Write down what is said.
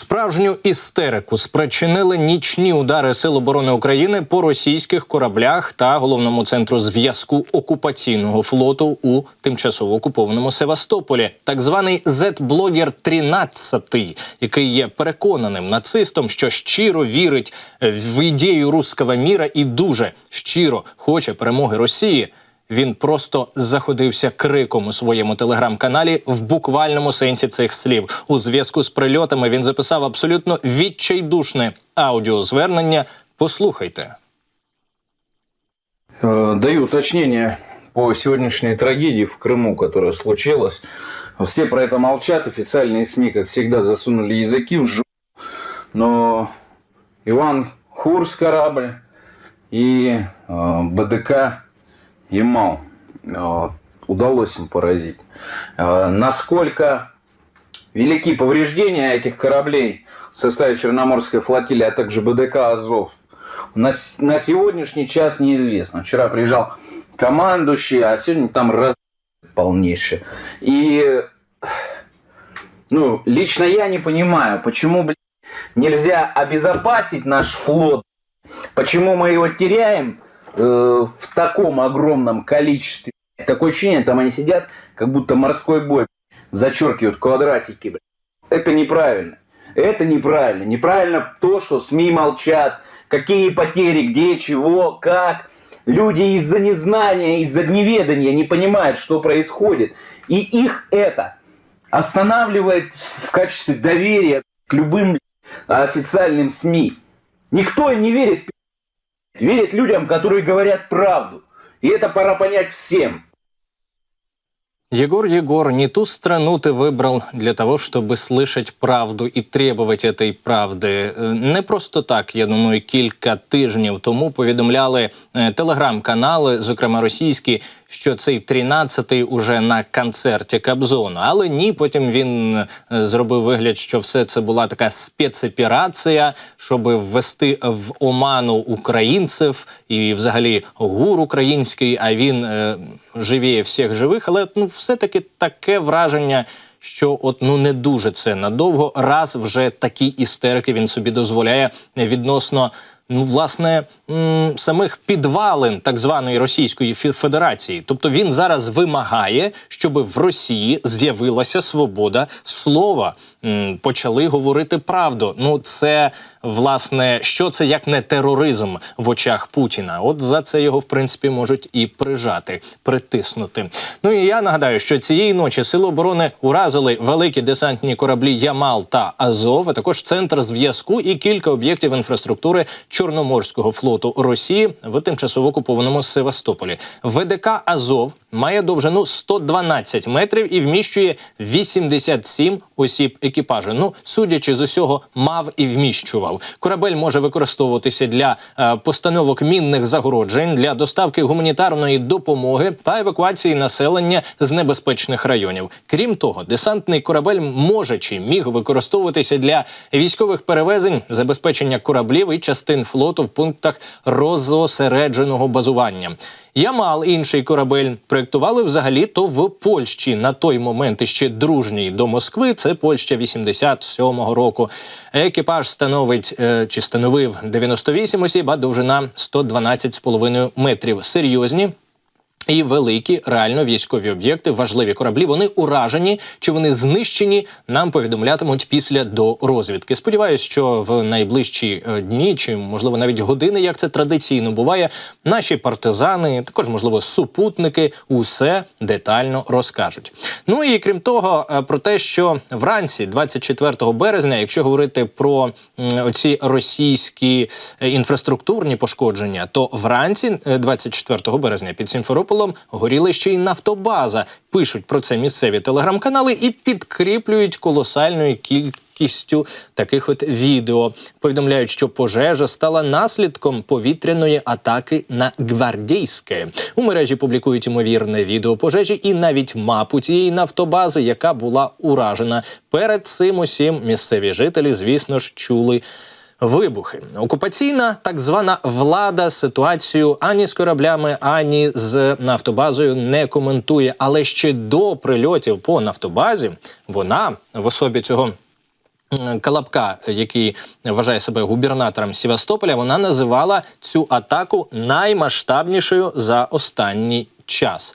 Справжню істерику спричинили нічні удари Сил оборони України по російських кораблях та головному центру зв'язку окупаційного флоту у тимчасово окупованому Севастополі. Так званий зет-блогер 13 який є переконаним нацистом, що щиро вірить в ідею руского міра і дуже щиро хоче перемоги Росії. Він просто заходився криком у своєму телеграм-каналі в буквальному сенсі цих слів. У зв'язку з прильотами він записав абсолютно відчайдушне аудіозвернення. Послухайте. Э, Даю уточнение по сегодняшней трагедии в Крыму, которая случилась. Все про это молчат, официальные СМИ, как всегда, засунули языки в жопу. Но Иван Хурс корабль и э, БДК Ямал э, удалось им поразить. Э, насколько велики повреждения этих кораблей в составе Черноморской флотилии, а также БДК Азов, на, на сегодняшний час неизвестно. Вчера приезжал командующий, а сегодня там раз полнейшее. И ну, лично я не понимаю, почему блядь, нельзя обезопасить наш флот, почему мы его теряем э, в таком огромном количестве. Такое ощущение, там они сидят, как будто морской бой, зачеркивают квадратики. Это неправильно. Это неправильно. Неправильно то, что СМИ молчат, какие потери, где, чего, как. Люди из-за незнания, из-за неведения не понимают, что происходит. И их это останавливает в качестве доверия к любым официальным СМИ. Никто не верит, верит людям, которые говорят правду. И это пора понять всем. Егор, Егор, не ту страну ты выбрал для того, чтобы слышать правду і требовать этой правди. Е, Не просто так, я думаю, кілька тижнів тому повідомляли е, телеграм-канали, зокрема російські, що цей 13-й уже на концерті Кобзона. Але ні, потім він е, зробив вигляд, що все це була така спецоперація, щоб ввести в оману українців і взагалі гур український, а він е, живіє всіх живих. Але ну, все-таки таке враження. Що от ну не дуже це надовго, раз вже такі істерики він собі дозволяє відносно власне самих підвалин так званої Російської Фе- Федерації. Тобто він зараз вимагає, щоб в Росії з'явилася свобода слова, почали говорити правду. Ну це власне що це як не тероризм в очах Путіна. От за це його в принципі можуть і прижати, притиснути. Ну і я нагадаю, що цієї ночі сили оборони уразили великі десантні кораблі Ямал та Азов, а також центр зв'язку і кілька об'єктів інфраструктури Чорноморського флоту Росії в тимчасово окупованому Севастополі. ВДК Азов має довжину 112 метрів і вміщує 87 осіб екіпажу. Ну, судячи з усього, мав і вміщував. Корабель може використовуватися для е, постановок мінних загороджень, для доставки гуманітарної допомоги та евакуації населення з небезпечних районів. Крім того, десантний корабель може чи міг використовуватися для військових перевезень, забезпечення кораблів і частин флоту в пунктах розосередженого базування. Ямал, інший корабель, проєктували взагалі то в Польщі на той момент іще дружній до Москви. Це Польща 87-го року. Екіпаж становить е, чи становив 98 осіб, а довжина 112,5 метрів. Серйозні. І великі реально військові об'єкти, важливі кораблі. Вони уражені чи вони знищені. Нам повідомлятимуть після до розвідки. Сподіваюсь, що в найближчі е, дні, чи можливо навіть години, як це традиційно буває, наші партизани, також можливо супутники, усе детально розкажуть. Ну і крім того, е, про те, що вранці, 24 березня, якщо говорити про оці російські е, інфраструктурні пошкодження, то вранці, е, 24 березня, під Сімферополем горіла ще й нафтобаза. Пишуть про це місцеві телеграм-канали і підкріплюють колосальною кількістю таких от відео. Повідомляють, що пожежа стала наслідком повітряної атаки на гвардійське. У мережі публікують ймовірне відео пожежі і навіть мапу цієї нафтобази, яка була уражена. Перед цим усім місцеві жителі, звісно ж, чули. Вибухи окупаційна так звана влада ситуацію ані з кораблями, ані з нафтобазою не коментує. Але ще до прильотів по нафтобазі вона в особі цього м, Колобка, який вважає себе губернатором Севастополя, вона називала цю атаку наймасштабнішою за останній час.